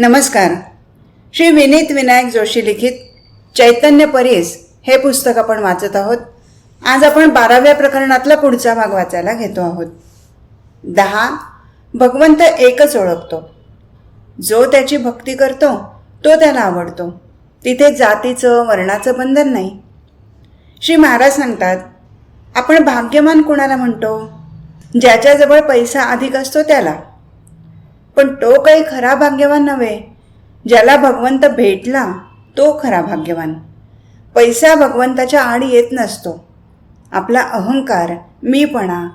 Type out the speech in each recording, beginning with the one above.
नमस्कार. श्री विनीत विनायक जोशी लिखित चैतन्य परीस हे पुस्तक आपण वाचत आहोत. आज आपण बाराव्या प्रकरणातला पुढचा भाग वाचायला घेतो आहोत. दहा भगवंत एकच ओळखतो. जो त्याची भक्ती करतो तो त्याला आवडतो. तिथे जातीचं वर्णाचं बंधन नाही. श्री महाराज सांगतात आपण भाग्यमान कोणाला म्हणतो? ज्याच्याजवळ पैसा अधिक असतो त्याला. पण तो काही खरा भाग्यवान नव्हे. ज्याला भगवंत भेटला तो खरा भाग्यवान. पैसा भगवंताच्या आड येत नसतो. आपला अहंकार मीपणा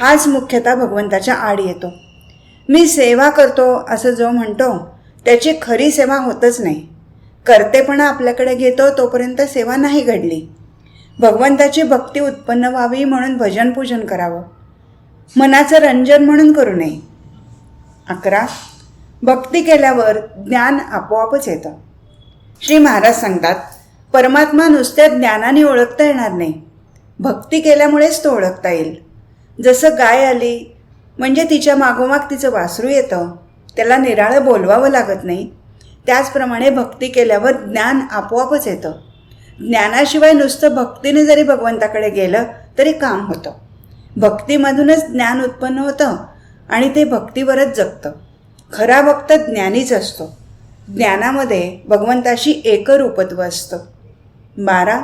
हाच मुख्यतः भगवंताच्या आड येतो. मी सेवा करतो असं जो म्हणतो त्याची खरी सेवा होतच नाही. करतेपणा आपल्याकडे घेतो तोपर्यंत सेवा नाही घडली. भगवंताची भक्ती उत्पन्न व्हावी म्हणून भजन पूजन करावं. मनाचं रंजन म्हणून करू नये. अकरा. भक्ती केल्यावर ज्ञान आपोआपच येतं. श्री महाराज सांगतात परमात्मा नुसत्या ज्ञानाने ओळखता येणार नाही. भक्ती केल्यामुळेच तो ओळखता येईल. जसं गाय आली म्हणजे तिच्या मागोमाग तिचं वासरू येतं. त्याला निराळं बोलवावं लागत नाही. त्याचप्रमाणे भक्ती केल्यावर ज्ञान आपोआपच येतं. ज्ञानाशिवाय नुसतं भक्तीने जरी भगवंताकडे गेलं तरी काम होतं. भक्तीमधूनच ज्ञान उत्पन्न होतं. आणि ते भक्तीवरच जगतं. खरा भक्त ज्ञानीच असतो. ज्ञानामध्ये भगवंताशी एकरूपत्व असतं. बारा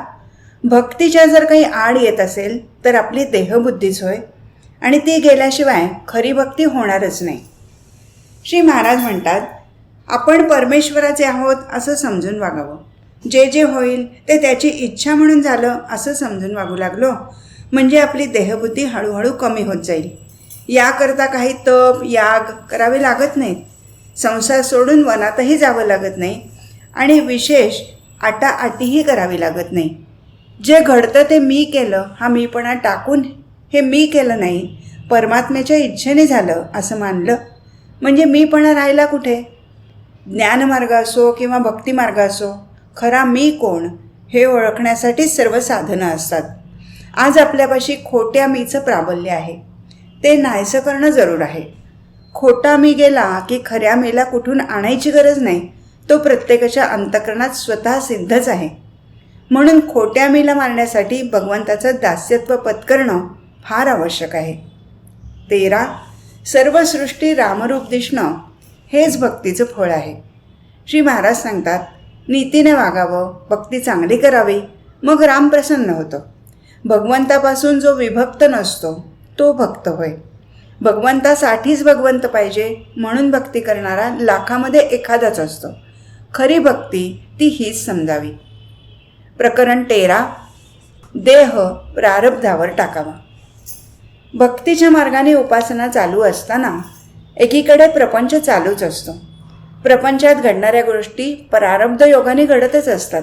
भक्तीच्या जर काही आड येत असेल तर आपली देहबुद्धीच होय. आणि ती गेल्याशिवाय खरी भक्ती होणारच नाही. श्री महाराज म्हणतात आपण परमेश्वराचे आहोत असं समजून वागावं. जे जे होईल ते त्याची इच्छा म्हणून झालं असं समजून वागू लागलो. म्हणजे आपली देहबुद्धी हळूहळू कमी होत जाईल. याकरता काही तप याग करावे लागत नाहीत. संसार सोडून वनातही जावं लागत नाही. आणि विशेष आटाआटीही करावी लागत नाही. जे घडतं ते मी केलं हा मीपणा टाकून हे मी केलं नाही. परमात्म्याच्या इच्छेने झालं असं मानलं. म्हणजे मीपणा राहिला कुठे? ज्ञानमार्ग असो किंवा भक्तिमार्ग असो खरा मी कोण हे ओळखण्यासाठी सर्व साधनं असतात. आज आपल्यापाशी खोट्या मीचं प्राबल्य आहे. ते नाहीसं करणं जरूर आहे. खोटा मी गेला की खऱ्या मेला कुठून आणायची गरज नाही तो प्रत्येकाच्या अंतकरणात स्वतः सिद्धच आहे. म्हणून खोट्या मीला मारण्यासाठी भगवंताचं दास्यत्व पत्करणं फार आवश्यक आहे. तेरा सर्व सृष्टी रामरूप दिसणं हेच भक्तीचं फळ आहे. श्री महाराज सांगतात नीतीने वागावं भक्ती चांगली करावी. मग राम प्रसन्न होतं. भगवंतापासून जो विभक्त नसतो तो भक्त होय. भगवंतासाठीच भगवंत पाहिजे म्हणून भक्ती करणारा लाखामध्ये एखादाच असतो. खरी भक्ती ती हीच समजावी. प्रकरण तेरा. देह प्रारब्धावर टाकावा. भक्तीच्या मार्गाने उपासना चालू असताना एकीकडे प्रपंच चालूच असतो. प्रपंचात घडणाऱ्या गोष्टी प्रारब्ध योगाने घडतच असतात.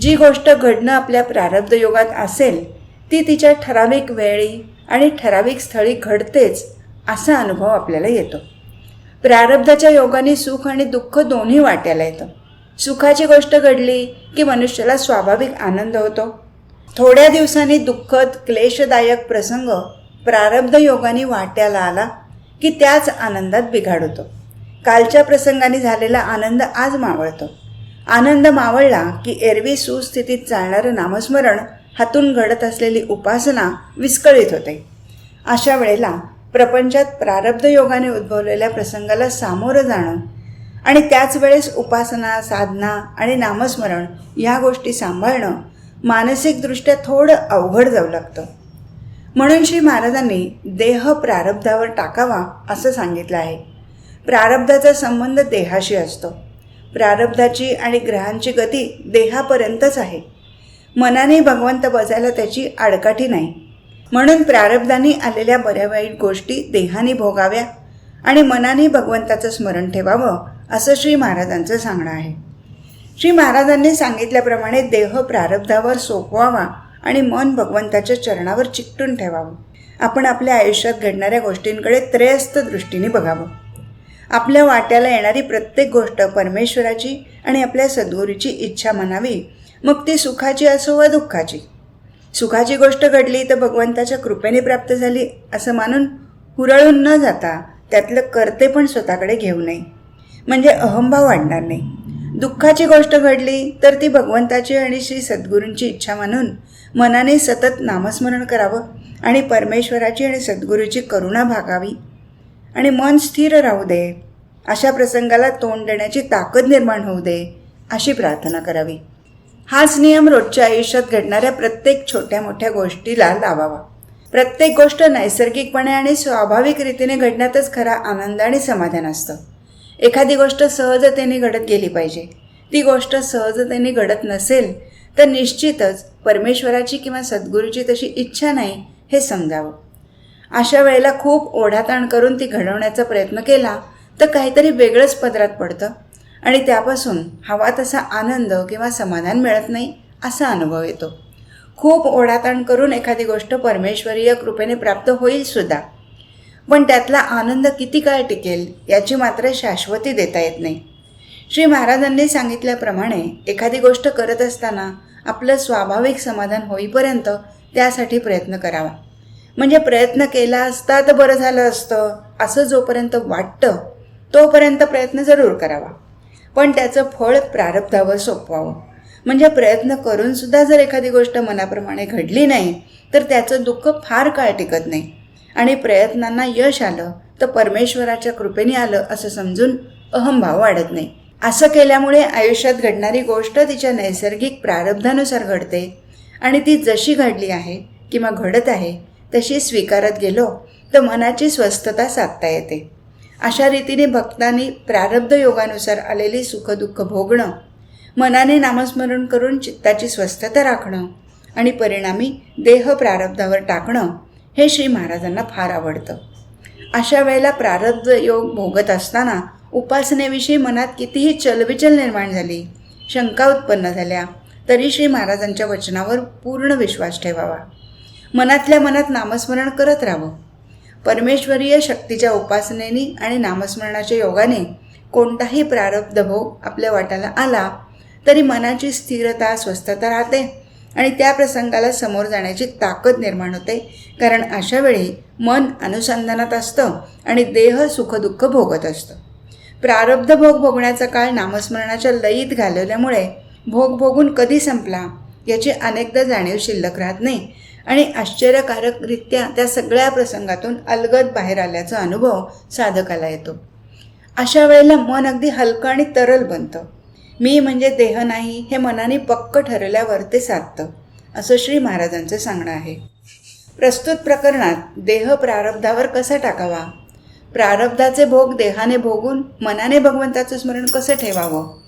जी गोष्ट घडणं आपल्या प्रारब्ध योगात असेल ती तिच्या ठराविक वेळी आणि ठराविक स्थळी घडतेच असा अनुभव आपल्याला येतो. प्रारब्धाच्या योगाने सुख आणि दुःख दोन्ही वाट्याला येतं. सुखाची गोष्ट घडली की मनुष्याला स्वाभाविक आनंद होतो. थोड्या दिवसांनी दुःखद क्लेशदायक प्रसंग प्रारब्ध योगाने वाट्याला आला की त्याच आनंदात बिघाड होतो. कालच्या प्रसंगाने झालेला आनंद आज मावळतो. आनंद मावळला की एरवी सुस्थितीत चालणारं नामस्मरण हातून घडत असलेली उपासना विस्कळीत होते. अशा वेळेला प्रपंचात प्रारब्ध योगाने उद्भवलेल्या प्रसंगाला सामोरं जाणं आणि त्याच वेळेस उपासना साधना आणि नामस्मरण या गोष्टी सांभाळणं मानसिकदृष्ट्या थोडं अवघड जाऊ लागतं. म्हणून श्री महाराजांनी देह प्रारब्धावर टाकावा असं सांगितलं आहे. प्रारब्धाचा संबंध देहाशी असतो. प्रारब्धाची आणि ग्रहांची गती देहापर्यंतच आहे. मनाने भगवंत बजायला त्याची आडकाठी नाही. म्हणून प्रारब्धाने आलेल्या बऱ्या वाईट गोष्टी देहाने भोगाव्या आणि मनाने भगवंताचं स्मरण ठेवावं असं श्री महाराजांचं सांगणं आहे. श्री महाराजांनी सांगितल्याप्रमाणे देह प्रारब्धावर सोपवावा आणि मन भगवंताच्या चरणावर चिकटून ठेवावं. आपण आपल्या आयुष्यात घडणाऱ्या गोष्टींकडे त्रयस्थ दृष्टीने बघावं. आपल्या वाट्याला येणारी प्रत्येक गोष्ट परमेश्वराची आणि आपल्या सद्गुरूची इच्छा म्हणावी मग ती सुखाची असो वा दुःखाची? सुखाची गोष्ट घडली तर भगवंताच्या कृपेने प्राप्त झाली असं मानून हुरळून न जाता त्यातलं करते पण स्वतःकडे घेऊ नये. म्हणजे अहंभाव वाढणार नाही. दुःखाची गोष्ट घडली तर ती भगवंताची आणि श्री सद्गुरूंची इच्छा मानून मनाने सतत नामस्मरण करावं आणि परमेश्वराची आणि सद्गुरूची करुणा भागावी. आणि मन स्थिर राहू दे. अशा प्रसंगाला तोंड देण्याची ताकद निर्माण होऊ दे अशी प्रार्थना करावी. हाच नियम रोजच्या आयुष्यात घडणाऱ्या प्रत्येक छोट्या मोठ्या गोष्टीला लावावा. प्रत्येक गोष्ट नैसर्गिकपणे आणि स्वाभाविक रीतीने घडण्यातच खरा आनंद आणि समाधान असतं. एखादी गोष्ट सहजतेने घडत गेली पाहिजे. ती गोष्ट सहजतेने घडत नसेल तर निश्चितच परमेश्वराची किंवा सद्गुरूची तशी इच्छा नाही हे समजावं. अशा वेळेला खूप ओढाताण करून ती घडवण्याचा प्रयत्न केला तर काहीतरी वेगळंच पदरात पडतं. आणि त्यापासून हवा तसा आनंद किंवा समाधान मिळत नाही असा अनुभव येतो. खूप ओढाताण करून एखादी गोष्ट परमेश्वरीय कृपेने प्राप्त होईल सुद्धा. पण त्यातला आनंद किती काळ टिकेल याची मात्र शाश्वती देता येत नाही. श्री महाराजांनी सांगितल्याप्रमाणे एखादी गोष्ट करत असताना आपलं स्वाभाविक समाधान होईपर्यंत त्यासाठी प्रयत्न करावा. म्हणजे प्रयत्न केला असता तर बरं झालं असतं असं जोपर्यंत वाटतं तोपर्यंत प्रयत्न जरूर करावा. पण त्याचं फळ प्रारब्धावर सोपवावं. म्हणजे प्रयत्न करून सुद्धा जर एखादी गोष्ट मनाप्रमाणे घडली नाही तर त्याचं दुःख फार काळ टिकत नाही. आणि प्रयत्नांना यश आलं तर परमेश्वराच्या कृपेने आलं असं समजून अहंभाव वाढत नाही. असं केल्यामुळे आयुष्यात घडणारी गोष्ट तिच्या नैसर्गिक प्रारब्धानुसार घडते. आणि ती जशी घडली आहे किंवा घडत आहे तशी स्वीकारत गेलो तर मनाची स्वस्थता साधता येते. अशा रीतीने भक्तांनी प्रारब्ध योगानुसार आलेली सुखदुःख भोगणं मनाने नामस्मरण करून चित्ताची स्वस्थता राखणं आणि परिणामी देह प्रारब्धावर टाकणं हे श्री महाराजांना फार आवडतं. अशा वेळेला प्रारब्ध योग भोगत असताना उपासनेविषयी मनात कितीही चलबिचल निर्माण झाली शंका उत्पन्न झाल्या तरी श्री महाराजांच्या वचनावर पूर्ण विश्वास ठेवावा. मनातल्या मनात नामस्मरण करत राहावं. परमेश्वरीय शक्तीच्या उपासनेने आणि नामस्मरणाच्या योगाने कोणताही प्रारब्ध भोग आपल्या वाट्याला आला तरी मनाची स्थिरता स्वस्थता राहते आणि त्या प्रसंगाला समोर जाण्याची ताकद निर्माण होते. कारण अशा वेळी मन अनुसंधानात असतं आणि देह सुखदुःख भोगत असतं. प्रारब्ध भोग भोगण्याचा काळ नामस्मरणाच्या लयीत घालवल्यामुळे भोग भोगून कधी संपला याची अनेकदा जाणीव शिल्लक राहत नाही. आणि आश्चर्यकारकरित्या त्या सगळ्या प्रसंगातून अलगद बाहेर आल्याचा अनुभव साधकाला येतो. अशा वेळेला मन अगदी हलकं आणि तरल बनतं. मी म्हणजे देह नाही हे मनाने पक्क ठरल्यावर ते साधतं असं श्री महाराजांचं सांगणं आहे. प्रस्तुत प्रकरणात देह प्रारब्धावर कसा टाकावा? प्रारब्धाचे भोग देहाने भोगून मनाने भगवंताचं स्मरण कसं ठेवावं?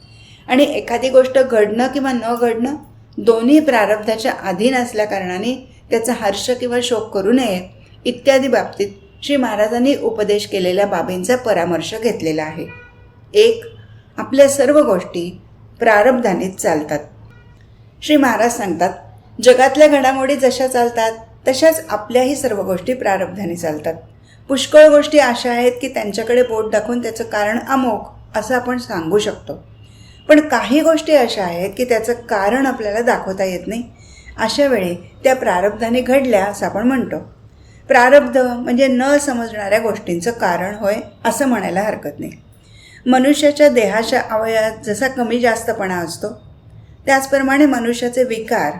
आणि एखादी गोष्ट घडणं किंवा न घडणं दोन्ही प्रारब्धाच्या अधीन असल्याकारणाने त्याचा हर्ष किंवा शोक करू नये इत्यादी बाबतीत श्री महाराजांनी उपदेश केलेल्या बाबींचा परामर्श घेतलेला आहे. एक आपल्या सर्व गोष्टी प्रारब्धानेच चालतात. श्री महाराज सांगतात जगातल्या घडामोडी जशा चालतात तशाच आपल्याही सर्व गोष्टी प्रारब्धाने चालतात. पुष्कळ गोष्टी अशा आहेत की त्यांच्याकडे बोट दाखवून त्याचं कारण अमोक असं आपण सांगू शकतो. पण काही गोष्टी अशा आहेत की त्याचं कारण आपल्याला दाखवता येत नाही. अशा वेळी त्या प्रारब्धाने घडल्या असं आपण म्हणतो. प्रारब्ध म्हणजे न समजणाऱ्या गोष्टींचं कारण होय असं म्हणायला हरकत नाही. मनुष्याच्या देहाच्या अवयवात जसा कमी जास्तपणा असतो त्याचप्रमाणे मनुष्याचे विकार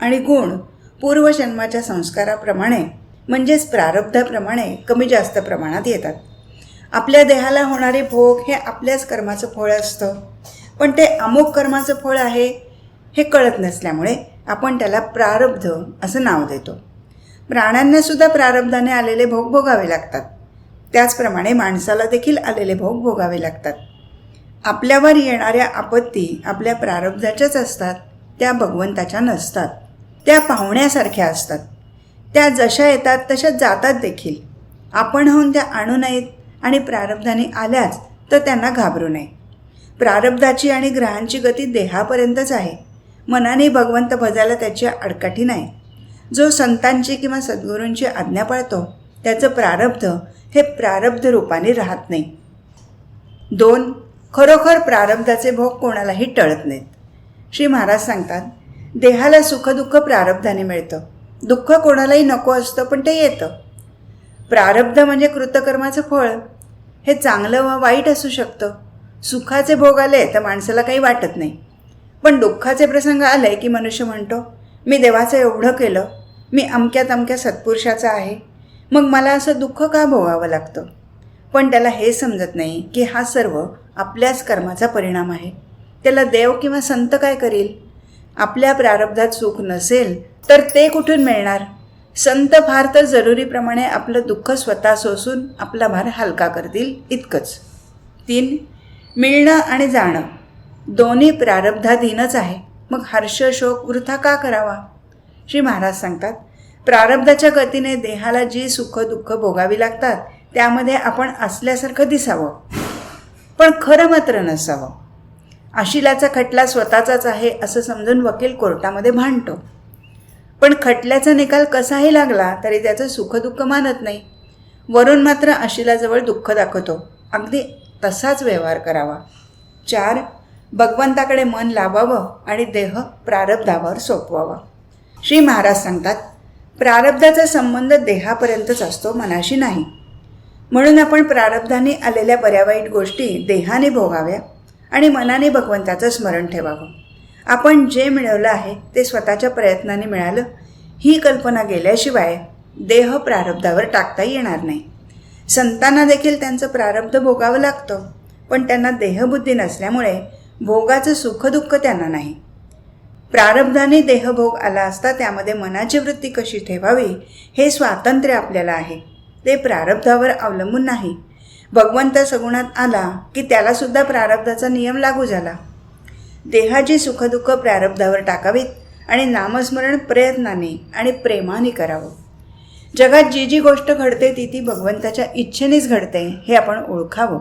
आणि गुण पूर्वजन्माच्या संस्काराप्रमाणे म्हणजेच प्रारब्धाप्रमाणे कमी जास्त प्रमाणात येतात. आपल्या देहाला होणारे भोग हे आपल्याच कर्माचं फळ असतं. पण ते अमुक कर्माचं फळ आहे हे कळत नसल्यामुळे आपण त्याला प्रारब्ध असं नाव देतो. प्राण्यांनासुद्धा प्रारब्धाने आलेले भोग भोगावे लागतात. त्याचप्रमाणे माणसाला देखील आलेले भोग भोगावे लागतात. आपल्यावर येणाऱ्या आपत्ती आपल्या प्रारब्धाच्याच असतात त्या भगवंताच्या नसतात. त्या पाहुण्यासारख्या असतात. त्या जशा येतात तशा जातात देखील. आपण होऊन त्या आणू नयेत आणि प्रारब्धाने आल्याच तर त्यांना घाबरू नये. प्रारब्धाची आणि ग्रहांची गती देहापर्यंतच आहे. मनाने भगवंत भजायला त्याची अडकाठी नाही. जो संतांची किंवा सद्गुरूंची आज्ञा पाळतो त्याचं प्रारब्ध हे प्रारब्ध रूपाने राहत नाही. दोन खरोखर प्रारब्धाचे भोग कोणालाही टळत नाहीत. श्री महाराज सांगतात देहाला सुखदुःख प्रारब्धाने मिळतं. दुःख कोणालाही नको असतं पण ते येतं. प्रारब्ध म्हणजे कृतकर्माचं फळ. हे चांगलं व वाईट असू शकतं. सुखाचे भोग आले तर माणसाला काही वाटत नाही. पण दुःखाचे प्रसंग आले की मनुष्य म्हणतो मी देवाचं एवढं केलं मी अमक्या तमक्या सत्पुरुषाचा आहे मग मला असं दुःख का भोगावं लागतं? पण त्याला हे समजत नाही की हा सर्व आपल्याच कर्माचा परिणाम आहे. त्याला देव किंवा संत काय करील? आपल्या प्रारब्धात सुख नसेल तर ते कुठून मिळणार? संत फार तर जरुरीप्रमाणे आपलं दुःख स्वतः सोसून आपला भार हलका करतील इतकंच. तीन मिळणं आणि जाणं. दोन्ही प्रारब्धाधीनच आहे. मग हर्ष शोक वृथा का करावा? श्री महाराज सांगतात प्रारब्धाच्या गतीने देहाला जी सुख दुःख भोगावी लागतात त्यामध्ये आपण असल्यासारखं दिसावं. पण खरं मात्र नसावं. आशिलाचा खटला स्वतःचाच आहे असं समजून वकील कोर्टामध्ये भांडतो. पण खटल्याचा निकाल कसाही लागला तरी त्याचं सुखदुःख मानत नाही. वरून मात्र आशिलाजवळ दुःख दाखवतो. अगदी तसाच व्यवहार करावा. चार भगवंताकडे मन लावावं आणि देह प्रारब्धावर सोपवावा. श्री महाराज सांगतात प्रारब्धाचा संबंध देहापर्यंतच असतो मनाशी नाही. म्हणून आपण प्रारब्धाने आलेल्या बऱ्या वाईट गोष्टी देहाने भोगाव्या आणि मनाने भगवंताचं स्मरण ठेवावं. आपण जे मिळवलं आहे ते स्वतःच्या प्रयत्नाने मिळालं ही कल्पना गेल्याशिवाय देह प्रारब्धावर टाकता येणार नाही. संतांना देखील त्यांचं प्रारब्ध भोगावं लागतं पण त्यांना देहबुद्धी नसल्यामुळे भोगाचं सुखदुःख त्यांना नाही. प्रारब्धाने देहभोग आला असता त्यामध्ये मनाची वृत्ती कशी ठेवावी हे स्वातंत्र्य आपल्याला आहे. ते प्रारब्धावर अवलंबून नाही. भगवंत सगुणात आला की त्यालासुद्धा प्रारब्धाचा नियम लागू झाला. देहाची सुखदुःख प्रारब्धावर टाकावीत आणि नामस्मरण प्रयत्नाने आणि प्रेमाने करावं. जगात जी जी गोष्ट घडते ती ती भगवंताच्या इच्छेनेच घडते हे आपण ओळखावं.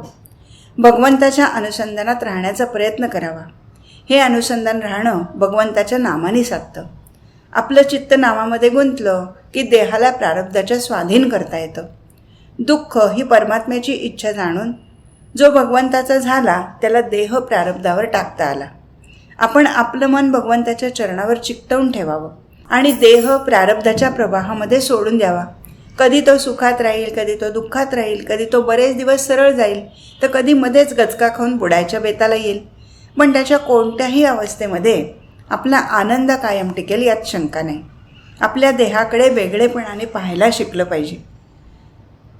भगवंताच्या अनुसंधानात राहण्याचा प्रयत्न करावा. हे अनुसंधान राहणं भगवंताच्या नामाने साधतं. आपलं चित्त नामामध्ये गुंतलं की देहाला प्रारब्धाच्या स्वाधीन करता येतं. दुःख ही परमात्म्याची इच्छा जाणून जो भगवंताचा झाला त्याला देह प्रारब्धावर टाकता आला. आपण आपलं मन भगवंताच्या चरणावर चिकटवून ठेवावं आणि देह प्रारब्धाच्या प्रवाहामध्ये सोडून द्यावा. कधी तो सुखात राहील कधी तो दुःखात राहील कधी तो बरेच दिवस सरळ जाईल तर कधी मध्येच गचका खाऊन बुडायच्या बेताला येईल. पण त्याच्या कोणत्याही अवस्थेमध्ये आपला आनंद कायम टिकेल यात शंका नाही. आपल्या देहाकडे वेगळेपणाने पाहायला शिकलं पाहिजे.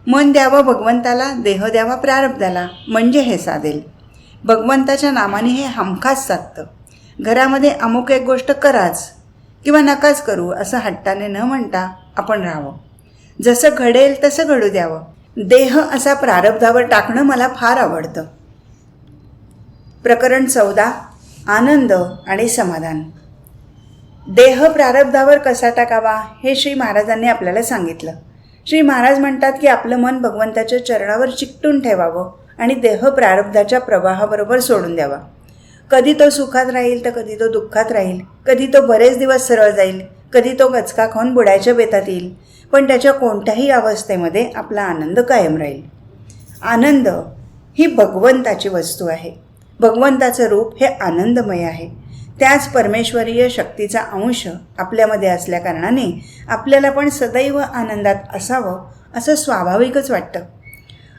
मन द्यावं भगवंताला देह द्यावा प्रारब्धाला म्हणजे हे साधेल. भगवंताच्या नामाने हे हमखास साधतं. घरामध्ये अमुक एक गोष्ट कराच किंवा नकाच करू असं हट्टाने न म्हणता आपण राहावं. जसं घडेल तसं घडू द्यावं. देह असा प्रारब्धावर टाकणं मला फार आवडतं. प्रकरण चौदा आनंद आणि समाधान. देह प्रारब्धावर कसा टाकावा हे श्री महाराजांनी आपल्याला सांगितलं. श्री महाराज म्हणतात की आपलं मन भगवंताच्या चरणावर चिकटून ठेवावं आणि देह प्रारब्धाच्या प्रवाहाबरोबर सोडून द्यावा. कधी तो सुखात राहील तर कधी तो दुःखात राहील. कधी तो बरेच दिवस सरळ जाईल. कधी तो गचका खाऊन बुडायच्या बेतात येईल पण त्याच्या कोणत्याही अवस्थेमध्ये आपला आनंद कायम राहील. आनंद ही भगवंताची वस्तू आहे. भगवंताचं रूप हे आनंदमय आहे. त्याच परमेश्वरीय शक्तीचा अंश आपल्यामध्ये असल्याकारणाने आपल्याला पण सदैव आनंदात असावं असं स्वाभाविकच वाटतं.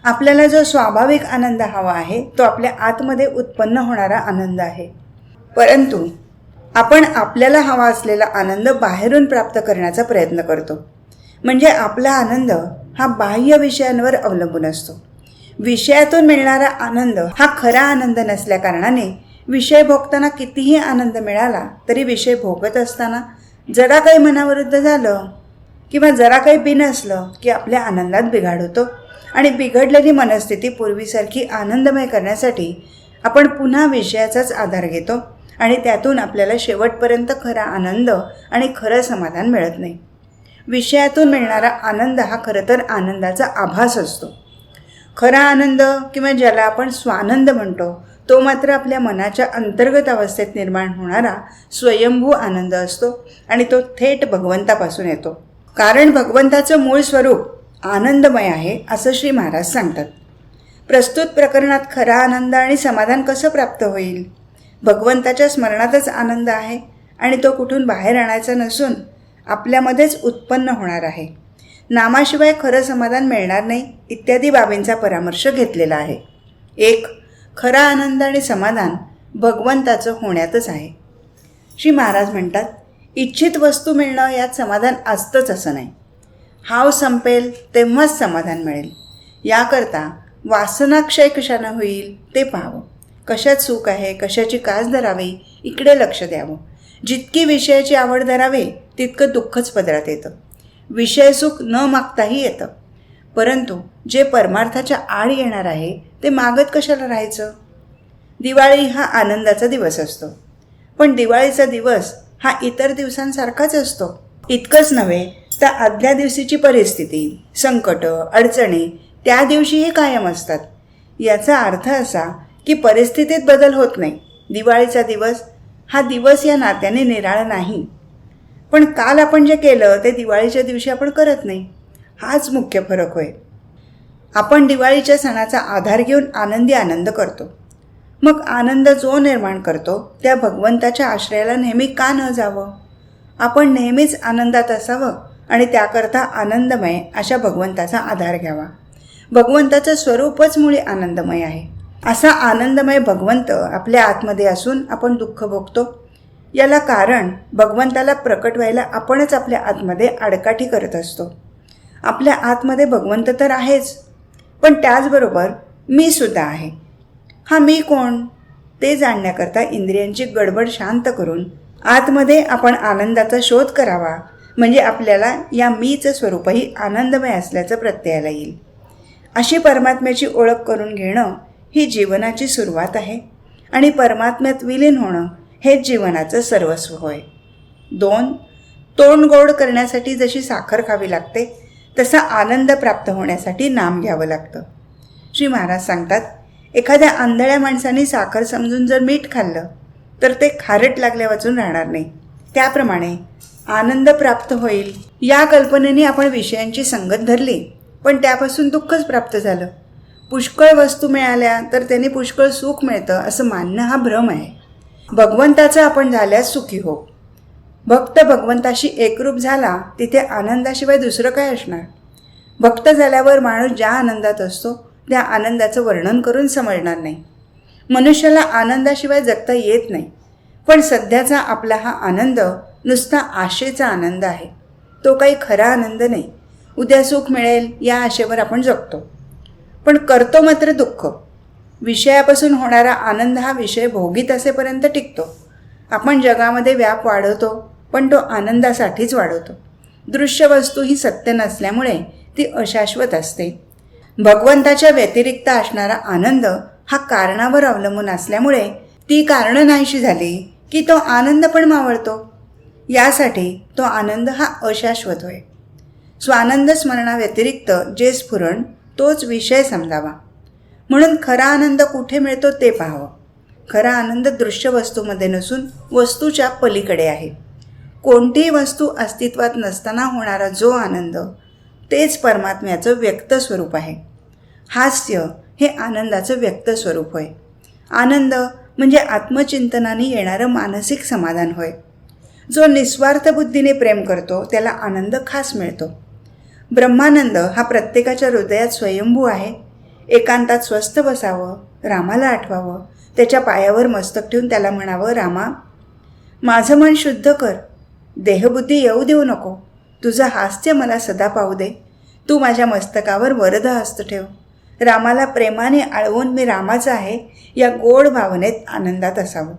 आपल्याला जो स्वाभाविक आनंद हवा आहे तो आपल्या आतमध्ये उत्पन्न होणारा आनंद आहे. परंतु आपण आपल्याला हवा असलेला आनंद बाहेरून प्राप्त करण्याचा प्रयत्न करतो. म्हणजे आपला आनंद हा बाह्य विषयांवर अवलंबून असतो. विषयातून मिळणारा आनंद हा खरा आनंद नसल्याकारणाने विषय भोगताना कितीही आनंद मिळाला तरी विषय भोगत असताना जरा काही मनाविरुद्ध झालं किंवा जरा काही बिन असलं की आपल्या आनंदात बिघाड होतो आणि बिघडलेली मनस्थिती पूर्वीसारखी आनंदमय करण्यासाठी आपण पुन्हा विषयाचाच आधार घेतो. आणि त्यातून आपल्याला शेवटपर्यंत खरा आनंद आणि खरं समाधान मिळत नाही. विषयातून मिळणारा आनंद हा खरं तर आनंदाचा आभास असतो. खरा आनंद किंवा ज्याला आपण स्वानंद म्हणतो तो मात्र आपल्या मनाच्या अंतर्गत अवस्थेत निर्माण होणारा स्वयंभू आनंद असतो आणि तो थेट भगवंतापासून येतो. कारण भगवंताचं मूळ स्वरूप आनंदमय आहे असं श्री महाराज सांगतात. प्रस्तुत प्रकरणात खरा आनंद आणि समाधान कसं प्राप्त होईल? भगवंताच्या स्मरणातच आनंद आहे आणि तो कुठून बाहेर आणायचा नसून आपल्यामध्येच उत्पन्न होणार आहे. नामाशिवाय खरं समाधान मिळणार नाही इत्यादी बाबींचा परामर्श घेतलेला आहे. एक खरा आनंद आणि समाधान भगवंताचं होण्यातच आहे. श्री महाराज म्हणतात इच्छित वस्तू मिळणं यात समाधान असतंच असं नाही. हाव संपेल तेव्हाच समाधान मिळेल. याकरता वासनाक्षय कशानं होईल ते पाहावं. कशात सुख आहे कशाची कास धरावी इकडे लक्ष द्यावं. जितकी विषयाची आवड धरावे तितकं दुःखच पदरात येतं. विषय सुख न मागताही येतं. परंतु जे परमार्थाच्या आड येणार आहे ते मागत कशाला राहायचं? दिवाळी हा आनंदाचा दिवस असतो. पण दिवाळीचा दिवस हा इतर दिवसांसारखाच असतो. इतकंच नव्हे तर आदल्या दिवशीची परिस्थिती संकट अडचणी त्या दिवशीही कायम असतात. याचा अर्थ असा की परिस्थितीत बदल होत नाही. दिवाळीचा दिवस हा दिवस या नात्याने निराळा नाही. पण काल आपण जे केलं ते दिवाळीच्या दिवशी आपण करत नाही. हाच मुख्य फरक होय. आपण दिवाळीच्या सणाचा आधार घेऊन आनंदी आनंद करतो. मग आनंद जो निर्माण करतो त्या भगवंताच्या आश्रयाला नेहमी का न जावं? आपण नेहमीच आनंदात असावं आणि त्याकरता आनंदमय अशा भगवंताचा आधार घ्यावा. भगवंताचं स्वरूपच मुळे आनंदमय आहे. असा आनंदमय भगवंत आपल्या आतमध्ये असून आपण दुःख भोगतो. याला कारण भगवंताला प्रकट व्हायला आपणच आपल्या आतमध्ये आडकाठी करत असतो. आपल्या आतमध्ये भगवंत तर आहेच पण त्याचबरोबर मी सुद्धा आहे. हा मी कोण? ते जाणण्याकरता इंद्रियांची गडबड शांत करून आतमध्ये आपण आनंदाचा शोध करावा म्हणजे आपल्याला या मीचं स्वरूपही आनंदमय असल्याचं प्रत्ययाला येईल. अशी परमात्म्याची ओळख करून घेणं ही जीवनाची सुरुवात आहे आणि परमात्म्यात विलीन होणं हेच जीवनाचं सर्वस्व होय. दोन तोंड गोड करण्यासाठी जशी साखर खावी लागते तसा आनंद प्राप्त होण्यासाठी नाम घ्यावं लागतं. श्री महाराज सांगतात एखाद्या आंधळ्या माणसाने साखर समजून जर मीठ खाल्लं तर ते खारट लागल्या वाचून राहणार नाही. त्याप्रमाणे आनंद प्राप्त होईल. या कल्पनेने आपण विषयांची संगत धरली पण त्यापासून दुःखच प्राप्त झालं. पुष्कळ वस्तू मिळाल्या तर त्याने पुष्कळ सुख मिळतं असं मानणं हा भ्रम आहे. भगवंताचं आपण झाल्यास सुखी हो. भक्त भगवंताशी एकरूप झाला तिथे आनंदाशिवाय दुसरं काय असणार? भक्त झाल्यावर माणूस ज्या आनंदात असतो त्या आनंदाचं वर्णन करून समजणार नाही. मनुष्याला आनंदाशिवाय जगता येत नाही पण सध्याचा आपला हा आनंद नुसता आशेचा आनंद आहे. तो काही खरा आनंद नाही. उद्या सुख मिळेल या आशेवर आपण जगतो. पण करतो मात्र दुःख. विषयापासून होणारा आनंद हा विषय भोगीत असेपर्यंत टिकतो. आपण जगामध्ये व्याप वाढवतो पण तो आनंदासाठीच वाढवतो. दृश्य वस्तू ही सत्य नसल्यामुळे ती अशाश्वत असते. भगवंताच्या व्यतिरिक्त असणारा आनंद हा कारणावर अवलंबून असल्यामुळे ती कारणं नाहीशी झाली की तो आनंद पण मावळतो. यासाठी तो आनंद हा अशाश्वत होय. स्वानंद स्मरणाव्यतिरिक्त जे स्फुरण तोच विषय समजावा. म्हणून खरा आनंद कुठे मिळतो ते पाहावं. खरा आनंद दृश्य वस्तूमध्ये नसून वस्तूच्या पलीकडे आहे. कोणतीही वस्तू अस्तित्वात नसताना होणारा जो आनंद तेच परमात्म्याचं व्यक्त स्वरूप आहे. हास्य हे आनंदाचं व्यक्त स्वरूप होय. आनंद म्हणजे आत्मचिंतनाने येणारं मानसिक समाधान होय. जो निस्वार्थ बुद्धीने प्रेम करतो त्याला आनंद खास मिळतो. ब्रह्मानंद हा प्रत्येकाच्या हृदयात स्वयंभू आहे. एकांतात स्वस्थ बसावं रामाला आठवावं त्याच्या पायावर मस्तक ठेवून त्याला म्हणावं रामा माझं मन शुद्ध कर. देहबुद्धी येऊ देऊ नको. तुझं हास्य मला सदा पाहू दे. तू माझ्या मस्तकावर वरद हस्त ठेव. रामाला प्रेमाने आळवून मी रामाचं आहे या गोड भावनेत आनंदात असावं.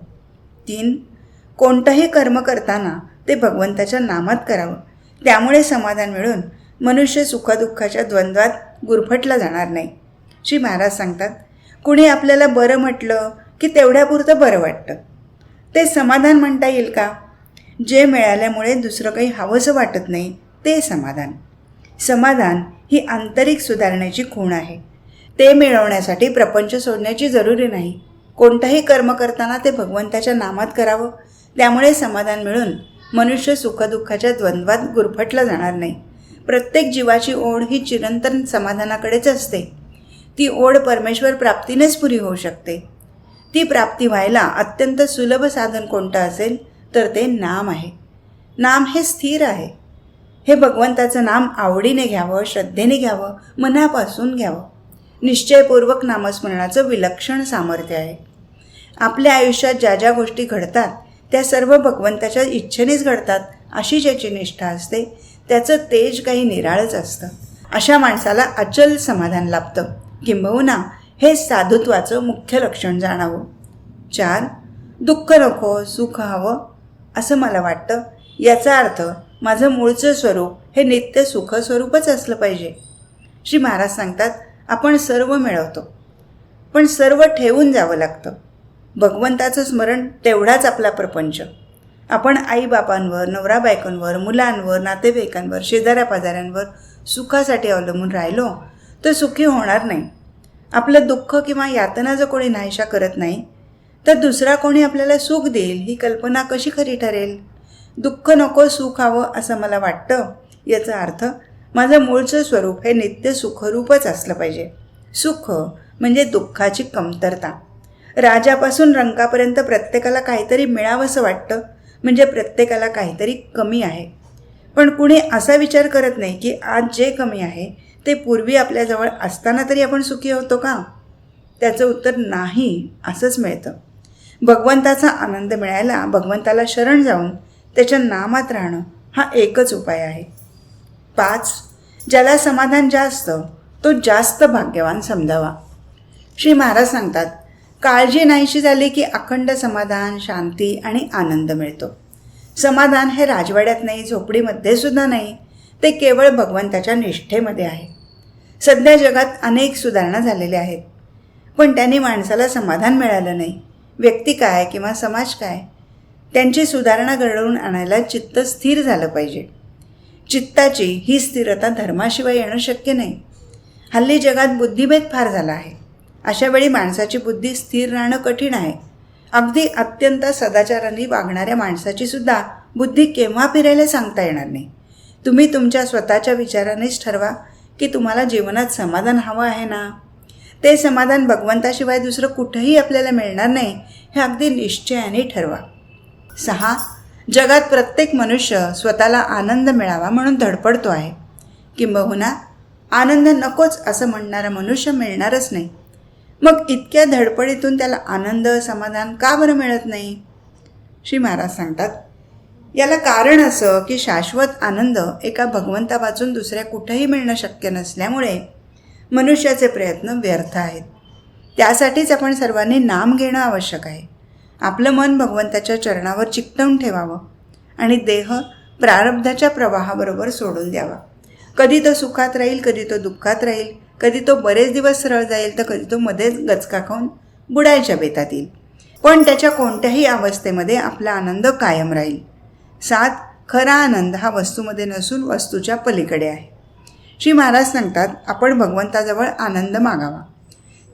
तीन कोणतंही कर्म करताना ते भगवंताच्या नामात करावं. त्यामुळे समाधान मिळून मनुष्य सुखदुःखाच्या द्वंद्वात गुरफटला जाणार नाही. श्री महाराज सांगतात कुणी आपल्याला बरं म्हटलं की तेवढ्यापुरतं बरं वाटतं. ते समाधान म्हणता येईल का? जे मिळाल्यामुळे दुसरं काही हवंसं वाटत नाही ते समाधान. समाधान ही आंतरिक सुधारण्याची खूण आहे. ते मिळवण्यासाठी प्रपंच सोडण्याची जरुरी नाही. कोणतंही कर्म करताना ते भगवंताच्या नामात करावं. त्यामुळे समाधान मिळून मनुष्य सुखदुःखाच्या द्वंद्वात गुरफटला जाणार नाही. प्रत्येक जीवाची ओढ ही चिरंतन समाधानाकडेच असते. ती ओढ परमेश्वर प्राप्तीनेच पुरी होऊ शकते. ती प्राप्ती व्हायला अत्यंत सुलभ साधन कोणतं असेल तर ते नाम आहे. नाम हे स्थिर आहे. हे भगवंताचं नाम आवडीने घ्यावं श्रद्धेने घ्यावं मनापासून घ्यावं. निश्चयपूर्वक नामस्मरणाचं विलक्षण सामर्थ्य आहे. आपल्या आयुष्यात ज्या ज्या गोष्टी घडतात त्या सर्व भगवंताच्या इच्छेनेच घडतात अशी ज्याची निष्ठा असते त्याचं तेज काही निराळच असतं. अशा माणसाला अचल समाधान लाभतं. किंबहुना हे साधुत्वाचं मुख्य लक्षण जाणावं. चार दुःख नको सुख हवं असं मला वाटतं. याचा अर्थ माझं मूळचं स्वरूप हे नित्य सुख स्वरूपच असलं पाहिजे. श्री महाराज सांगतात आपण सर्व मिळवतो. पण सर्व ठेवून जावं लागतं. भगवंताचं स्मरण तेवढाच आपला प्रपंच. आपण आईबापांवर नवरा बायकोंवर मुलांवर नातेवाईकांवर शेजाऱ्या पाजाऱ्यांवर सुखासाठी अवलंबून राहिलो तर सुखी होणार नाही. आपलं दुःख किंवा यातना जर कोणी नाहीशा करत नाही तर दुसरा कोणी आपल्याला सुख देईल ही कल्पना कशी खरी ठरेल? दुःख नको सुख हवं असं मला वाटतं याचा अर्थ माझं मूळचं स्वरूप हे नित्य सुखरूपच असलं पाहिजे. सुख म्हणजे दुःखाची कमतरता. राजापासून रंगापर्यंत प्रत्येकाला काहीतरी मिळावंसं वाटतं म्हणजे प्रत्येकाला काहीतरी कमी आहे. पण कुणी असा विचार करत नाही की आज जे कमी आहे ते पूर्वी आपल्याजवळ असताना तरी आपण सुखी होतो का? त्याचं उत्तर नाही असंच मिळतं. भगवंताचा आनंद मिळायला भगवंताला शरण जाऊन त्याच्या नामात राहणं हा एकच उपाय आहे. पाच ज्याला समाधान जास्त तो जास्त भाग्यवान समजावा. श्री महाराज सांगतात काळजी नाहीशी झाली की अखंड समाधान शांती आणि आनंद मिळतो. समाधान हे राजवाड्यात नाही झोपडीमध्ये सुद्धा नाही. ते केवळ भगवंताच्या निष्ठेमध्ये आहे. सध्या जगात अनेक सुधारणा झालेल्या आहेत. पण त्यांनी माणसाला समाधान मिळालं नाही. व्यक्ती काय किंवा समाज काय त्यांची सुधारणा घडवून आणायला चित्त स्थिर झालं पाहिजे. चित्ताची ही स्थिरता धर्माशिवाय येणं शक्य नाही. हल्ली जगात बुद्धिभेद फार झाला आहे. अशा वेळी माणसाची बुद्धी स्थिर राहणं कठीण आहे. अगदी अत्यंत सदाचाराने वागणाऱ्या माणसाची सुद्धा बुद्धी केव्हा फिरायला सांगता येणार नाही. तुम्ही तुमच्या स्वतःच्या विचारानेच ठरवा की तुम्हाला जीवनात समाधान हवं आहे ना? ते समाधान भगवंताशिवाय दुसरं कुठंही आपल्याला मिळणार नाही हे अगदी निश्चयाने ठरवा. सहा जगात प्रत्येक मनुष्य स्वतःला आनंद मिळावा म्हणून धडपडतो आहे. किंबहुना आनंद नकोच असं म्हणणारा मनुष्य मिळणारच नाही. मग इतक्या धडपडीतून त्याला आनंद समाधान का बरं मिळत नाही? श्री महाराज सांगतात याला कारण असं की शाश्वत आनंद एका भगवंतापासून दुसऱ्या कुठंही मिळणं शक्य नसल्यामुळे मनुष्याचे प्रयत्न व्यर्थ आहेत. त्यासाठीच आपण सर्वांनी नाम घेणं आवश्यक आहे. आपलं मन भगवंताच्या चरणावर चिकटवून ठेवावं आणि देह प्रारब्धाच्या प्रवाहाबरोबर सोडून द्यावा. कधी तो सुखात राहील कधी तो दुःखात राहील कधी तो बरेच दिवस सरळ जाईल तर कधी तो मध्येच गचका खाऊन बुडायच्या बेतात येईल. पण त्याच्या कोणत्याही अवस्थेमध्ये आपला आनंद कायम राहील. सात खरा आनंद हा वस्तूमध्ये नसून वस्तूच्या पलीकडे आहे. श्री महाराज सांगतात आपण भगवंताजवळ आनंद मागावा.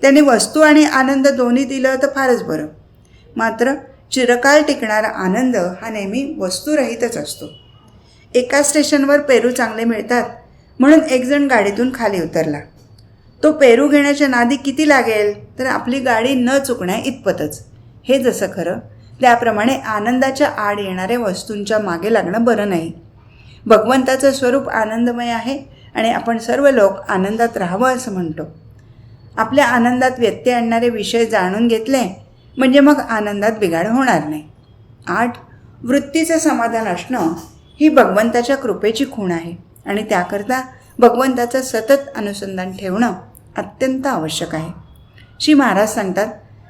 त्याने वस्तू आणि आनंद दोन्ही दिलं तर फारच बरं. मात्र चिरकाल टिकणारा आनंद हा नेहमी वस्तूरहितच असतो. एका स्टेशनवर पेरू चांगले मिळतात म्हणून एकजण गाडीतून खाली उतरला. तो पेरू घेण्याच्या नादी किती लागेल? तर आपली गाडी न चुकण्या इतपतच. हे जसं खरं त्याप्रमाणे आनंदाच्या आड येणाऱ्या वस्तूंच्या मागे लागणं बरं नाही. भगवंताचं स्वरूप आनंदमय आहे आणि आपण सर्व लोक आनंदात राहावं असं म्हणतो. आपल्या आनंदात व्यत्यय आणणारे विषय जाणून घेतले म्हणजे मग आनंदात बिघाड होणार नाही. आठ वृत्तीचं समाधान असणं ही भगवंताच्या कृपेची खूण आहे आणि त्याकरता भगवंताचं सतत अनुसंधान ठेवणं अत्यंत आवश्यक आहे. श्री महाराज सांगतात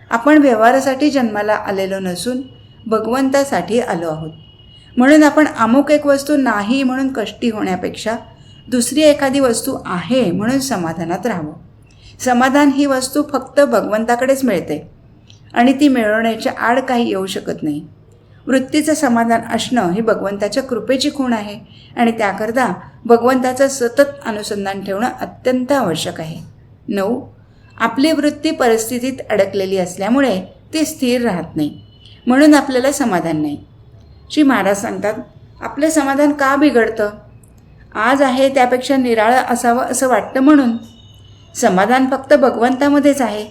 आपण व्यवहारासाठी जन्माला आलेलो नसून भगवंतासाठी आलो आहोत. म्हणून आपण अमुक एक वस्तू नाही म्हणून कष्टी होण्यापेक्षा दुसरी एखादी वस्तू आहे म्हणून समाधानात राहावं. समाधान ही वस्तू फक्त भगवंताकडेच मिळते आणि ती मिळवण्याच्या आड काही येऊ शकत नाही. वृत्तीचं समाधान असणं ही भगवंताच्या कृपेची खूण आहे आणि त्याकरता भगवंताचं सतत अनुसंधान ठेवणं अत्यंत आवश्यक आहे. नऊ. आपली वृत्ती परिस्थितीत अडकलेली असल्यामुळे ती स्थिर राहत नाही. म्हणून आपल्याला समाधान नाही. श्री महाराज सांगतात आपलं समाधान का बिघडतं? आज आहे त्यापेक्षा निराळं असावं असं वाटतं म्हणून. समाधान फक्त भगवंतामध्येच आहे.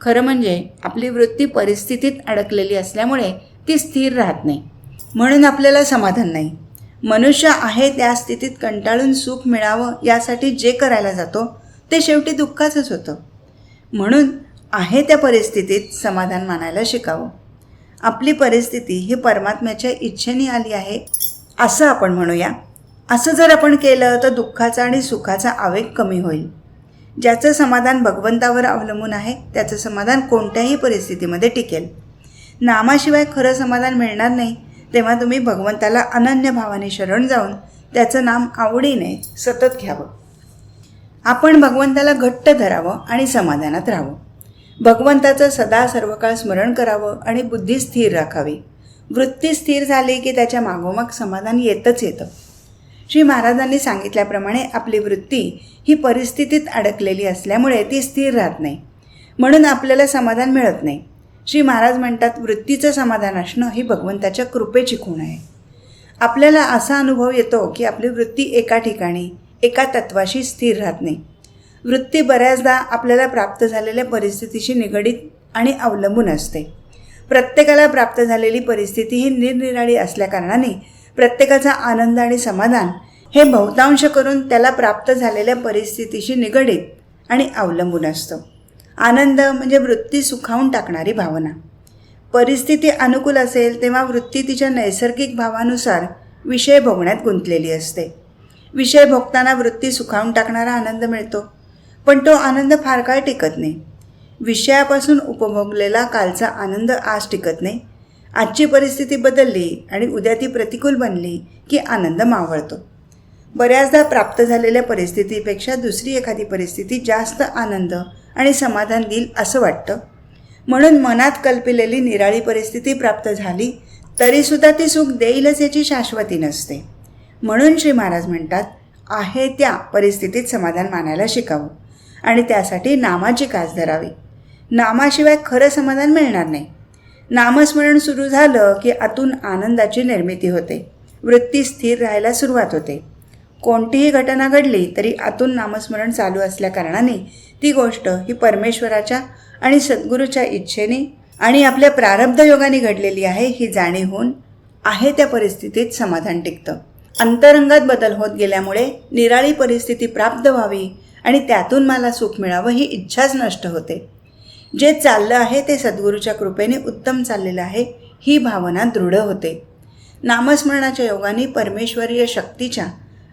खरं म्हणजे आपली वृत्ती परिस्थितीत अडकलेली असल्यामुळे ती स्थिर राहत नाही. म्हणून आपल्याला समाधान नाही. मनुष्य आहे त्या स्थितीत कंटाळून सुख मिळावं यासाठी जे करायला जातो ते शेवटी दुःखाचंच होतं. म्हणून आहे त्या परिस्थितीत समाधान मानायला शिकावं. आपली परिस्थिती ही परमात्म्याच्या इच्छेने आली आहे असं आपण म्हणूया. असं जर आपण केलं तर दुःखाचा आणि सुखाचा आवेग कमी होईल. ज्याचं समाधान भगवंतावर अवलंबून आहे त्याचं समाधान कोणत्याही परिस्थितीमध्ये टिकेल. नामाशिवाय खरं समाधान मिळणार नाही तेव्हा तुम्ही भगवंताला अनन्य भावाने शरण जाऊन त्याचं नाम आवडीने सतत घ्यावं. आपण भगवंताला घट्ट धरावं आणि समाधानात राहावं. भगवंताचं सदा सर्व काळ स्मरण करावं आणि बुद्धी स्थिर राखावी. वृत्ती स्थिर झाली की त्याच्या मागोमाग समाधान येतच येतं. श्री महाराजांनी सांगितल्याप्रमाणे आपली वृत्ती ही परिस्थितीत अडकलेली असल्यामुळे ती स्थिर राहत नाही. म्हणून आपल्याला समाधान मिळत नाही. श्री महाराज म्हणतात वृत्तीचं समाधान असणं ही भगवंताच्या कृपेची खूण आहे. आपल्याला असा अनुभव येतो की आपली वृत्ती एका ठिकाणी एका तत्वाशी स्थिर राहत नाही. वृत्ती बऱ्याचदा आपल्याला प्राप्त झालेल्या परिस्थितीशी निगडीत आणि अवलंबून असते. प्रत्येकाला प्राप्त झालेली परिस्थिती ही निरनिराळी असल्याकारणाने प्रत्येकाचा आनंद आणि समाधान हे बहुतांश करून त्याला प्राप्त झालेल्या परिस्थितीशी निगडीत आणि अवलंबून असतं. आनंद म्हणजे वृत्ती सुखावून टाकणारी भावना. परिस्थिती अनुकूल असेल तेव्हा वृत्ती तिच्या नैसर्गिक भावानुसार विषय भोगण्यात गुंतलेली असते. विषय भोगताना वृत्ती सुखावून टाकणारा आनंद मिळतो. पण तो आनंद फार काळ टिकत नाही. विषयापासून उपभोगलेला कालचा आनंद आज टिकत नाही. आजची परिस्थिती बदलली आणि उद्या ती प्रतिकूल बनली की आनंद मावळतो. बऱ्याचदा प्राप्त झालेल्या परिस्थितीपेक्षा दुसरी एखादी परिस्थिती जास्त आनंद आणि समाधान देईल असं वाटतं. म्हणून मनात कल्पिलेली निराळी परिस्थिती प्राप्त झाली तरीसुद्धा ती सुख देईलच याची शाश्वती नसते. म्हणून श्री महाराज म्हणतात आहे त्या परिस्थितीत समाधान मानायला शिकावं. आणि त्यासाठी नामाची कास धरावी. नामाशिवाय खरं समाधान मिळणार नाही. नामस्मरण सुरू झालं की आतून आनंदाची निर्मिती होते. वृत्ती स्थिर राहायला सुरुवात होते. कोणतीही घटना घडली तरी आतून नामस्मरण चालू असल्याकारणाने ती गोष्ट ही परमेश्वराच्या आणि सद्गुरूच्या इच्छेने आणि आपल्या प्रारब्ध योगाने घडलेली आहे ही जाणीव होऊन आहे त्या परिस्थितीत समाधान टिकतं. अंतरंगात बदल होत गेल्यामुळे निराळी परिस्थिती प्राप्त व्हावी आणि त्यातून मला सुख मिळावं ही इच्छाच नष्ट होते. जे चाललं आहे ते सद्गुरूच्या कृपेने उत्तम चाललेलं आहे ही भावना दृढ होते. नामस्मरणाच्या योगाने परमेश्वरीय शक्तीच्या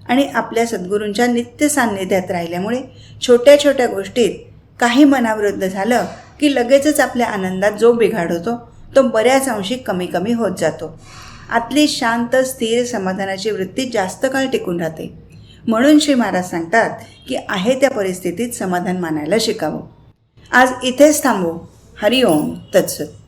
आणि आपल्या सद्गुरूंच्या नित्य सान्निध्यात राहिल्यामुळे छोट्या छोट्या गोष्टीत काही मनाविरुद्ध झालं की लगेचच आपल्या आनंदात जो बिघाड होतो तो बऱ्याच अंशी कमी कमी होत जातो. आतली शांत स्थिर समाधानाची वृत्ती जास्त काळ टिकून राहते. म्हणून श्री महाराज सांगतात की आहे त्या परिस्थितीत समाधान मानायला शिकावं. आज इथेच थांबू. हरिओम. तत्सत.